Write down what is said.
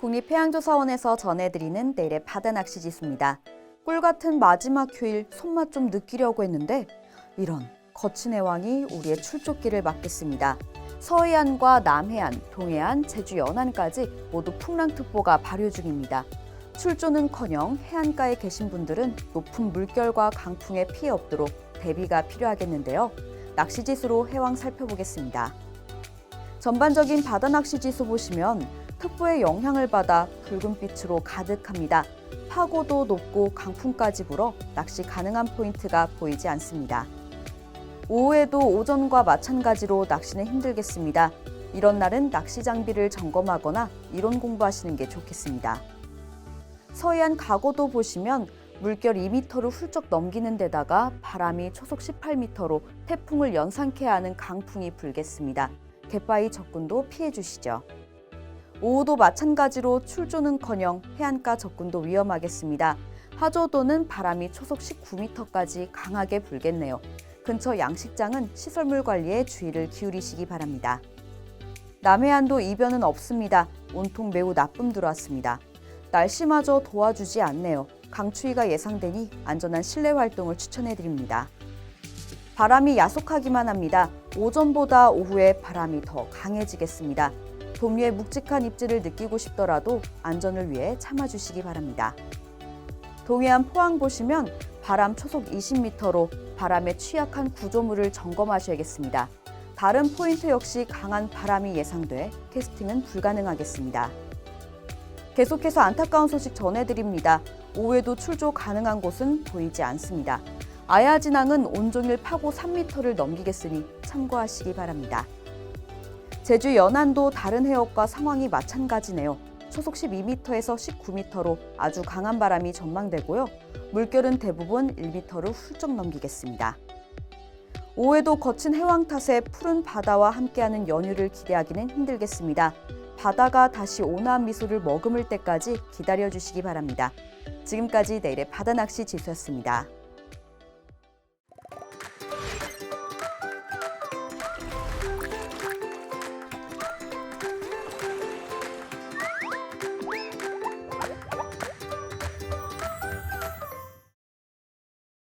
국립해양조사원에서 전해드리는 내일의 바다 낚시 지수입니다. 꿀 같은 마지막 휴일 손맛 좀 느끼려고 했는데 이런 거친 해왕이 우리의 출조길을 막겠습니다. 서해안과 남해안, 동해안, 제주 연안까지 모두 풍랑특보가 발효 중입니다. 출조는커녕 해안가에 계신 분들은 높은 물결과 강풍에 피해 없도록 대비가 필요하겠는데요. 낚시 지수로 해왕 살펴보겠습니다. 전반적인 바다 낚시 지수 보시면 특보의 영향을 받아 붉은빛으로 가득합니다. 파고도 높고 강풍까지 불어 낚시 가능한 포인트가 보이지 않습니다. 오후에도 오전과 마찬가지로 낚시는 힘들겠습니다. 이런 날은 낚시 장비를 점검하거나 이론 공부하시는 게 좋겠습니다. 서해안 가고도 보시면 물결 2m를 훌쩍 넘기는 데다가 바람이 초속 18m로 태풍을 연상케 하는 강풍이 불겠습니다. 갯바위 접근도 피해 주시죠. 오후도 마찬가지로 출조는커녕 해안가 접근도 위험하겠습니다. 하조도는 바람이 초속 19m까지 강하게 불겠네요. 근처 양식장은 시설물 관리에 주의를 기울이시기 바랍니다. 남해안도 이변은 없습니다. 온통 매우 나쁨 들어왔습니다. 날씨마저 도와주지 않네요. 강추위가 예상되니 안전한 실내 활동을 추천해 드립니다. 바람이 야속하기만 합니다. 오전보다 오후에 바람이 더 강해지겠습니다. 도미의 묵직한 입질을 느끼고 싶더라도 안전을 위해 참아주시기 바랍니다. 동해안 포항 보시면 바람 초속 20m로 바람에 취약한 구조물을 점검하셔야겠습니다. 다른 포인트 역시 강한 바람이 예상돼 캐스팅은 불가능하겠습니다. 계속해서 안타까운 소식 전해드립니다. 오후에도 출조 가능한 곳은 보이지 않습니다. 아야진항은 온종일 파고 3m를 넘기겠으니 참고하시기 바랍니다. 제주 연안도 다른 해역과 상황이 마찬가지네요. 초속 12m에서 19m로 아주 강한 바람이 전망되고요. 물결은 대부분 1m를 훌쩍 넘기겠습니다. 오후에도 거친 해왕 탓에 푸른 바다와 함께하는 연휴를 기대하기는 힘들겠습니다. 바다가 다시 온화한 미소를 머금을 때까지 기다려 주시기 바랍니다. 지금까지 내일의 바다 낚시 지수였습니다.